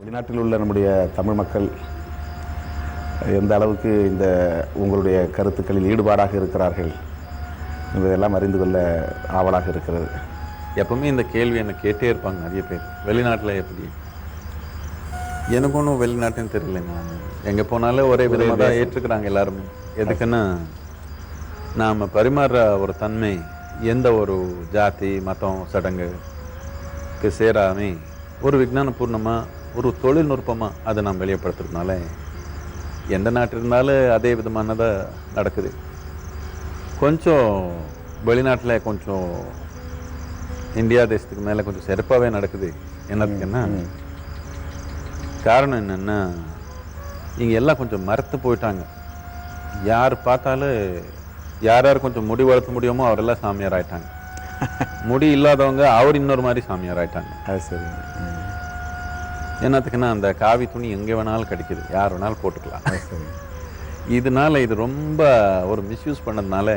வெளிநாட்டில் உள்ள நம்முடைய தமிழ் மக்கள் எந்த அளவுக்கு இந்த உங்களுடைய கருத்துக்களில் ஈடுபாடாக இருக்கிறார்கள் என்பதெல்லாம் அறிந்து கொள்ள ஆவலாக இருக்கிறது. எப்பவுமே இந்த கேள்வி என்னை கேட்டே இருப்பாங்க நிறைய பேர். வெளிநாட்டில் எப்படி? எனக்கு ஒன்றும் வெளிநாட்டுன்னு தெரியலைங்க எங்கே போனாலும் ஒரே விதமாக தான் ஏற்றுக்கிறாங்க எல்லாருமே. எதுக்குன்னா நாம் பரிமாறுற ஒரு தன்மை எந்த ஒரு ஜாதி மதம் சடங்குக்கு சேராமே ஒரு விஞ்ஞானபூர்ணமாக ஒரு தொழில்நுட்பமாக அதை நாம் வெளியப்படுத்துறதுனால எந்த நாட்டு இருந்தாலும் அதே விதமானதாக நடக்குது. கொஞ்சம் வெளிநாட்டில் கொஞ்சம் இந்தியா தேசத்துக்கு மேலே கொஞ்சம் சிறப்பாகவே நடக்குது. என்னதுக்குன்னா காரணம் என்னென்னா இங்கே எல்லாம் கொஞ்சம் மறத்து போயிட்டாங்க. யார் பார்த்தாலும் யார் யார் கொஞ்சம் முடி வளர்த்த முடியுமோ அவரெல்லாம் சாமியார் ஆயிட்டாங்க. முடி இல்லாதவங்க அவர் இன்னொரு மாதிரி சாமியார் ஆயிட்டாங்க. அது சரி. என்னத்துக்குன்னா அந்த காவி துணி எங்கே வேணாலும் கிடைக்குது. யார் வேணாலும் போட்டுக்கலாம். இதனால இது ரொம்ப ஒரு மிஸ்யூஸ் பண்ணதுனால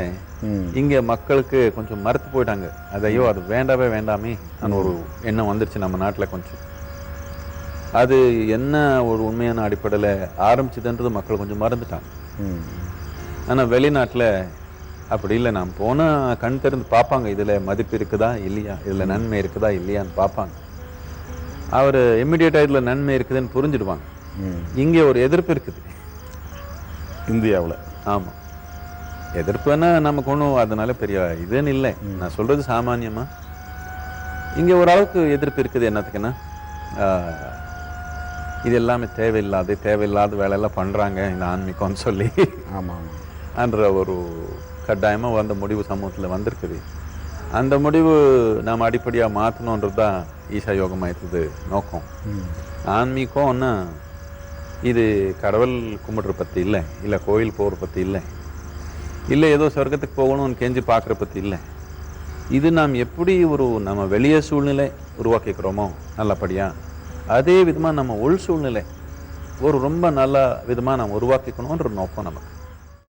இங்கே மக்களுக்கு கொஞ்சம் மறுத்து போயிட்டாங்க. அது ஐயோ அது வேண்டாவே வேண்டாமே அந்த ஒரு எண்ணம் வந்துருச்சு நம்ம நாட்டில் கொஞ்சம். அது என்ன ஒரு உண்மையான அடிப்படையில் ஆரம்பிச்சதுன்றது மக்கள் கொஞ்சம் மறந்துட்டாங்க. ஆனால் வெளிநாட்டில் அப்படி இல்லை. நாம் போனால் கண் திறந்து பார்ப்பாங்க. இதில் மதிப்பு இருக்குதா? இல்லையா? இதில் நன்மை இருக்குதா? இல்லையான்னு பார்ப்பாங்க. அவர் இம்மிடியேட்டாக இதில் நன்மை இருக்குதுன்னு புரிஞ்சிடுவாங்க. இங்கே ஒரு எதிர்ப்பு இருக்குது. இந்தியாவில். ஆமாம் எதிர்ப்புன்னா நமக்கு ஒன்றும் அதனால பெரிய இதுன்னு இல்லை. நான் சொல்றது சாமானியமா. இங்கே ஓரளவுக்கு எதிர்ப்பு இருக்குது என்னத்துக்குன்னா இது எல்லாமே தேவையில்லாது தேவையில்லாத வேலையெல்லாம் பண்ணுறாங்க இந்த ஆன்மீகம்னு சொல்லி. ஆமாம். என்ற ஒரு கட்டாயமாக வந்த முடிவு சமூகத்தில் வந்திருக்குது. அந்த முடிவு நாம் அடிப்படையாக மாற்றணுன்றது தான் ஈசா யோகமாயத்துது நோக்கம். ம். ஆன்மீகம்னா இது கடவுள் கும்பிடுற பற்றி இல்லை இல்லை கோயில் போகிற பற்றி இல்லை இல்லை ஏதோ சொர்க்கத்துக்கு போகணும்னு கெஞ்சி பார்க்குற பற்றி இல்லை. இது நாம் எப்படி ஒரு நம்ம வெளியே சூழ்நிலை உருவாக்கிக்கிறோமோ நல்லபடியாக அதே விதமாக நம்ம உள் சூழ்நிலை ஒரு ரொம்ப நல்ல விதமாக நாம் உருவாக்கிக்கணுன்ற நோக்கம் நமக்கு.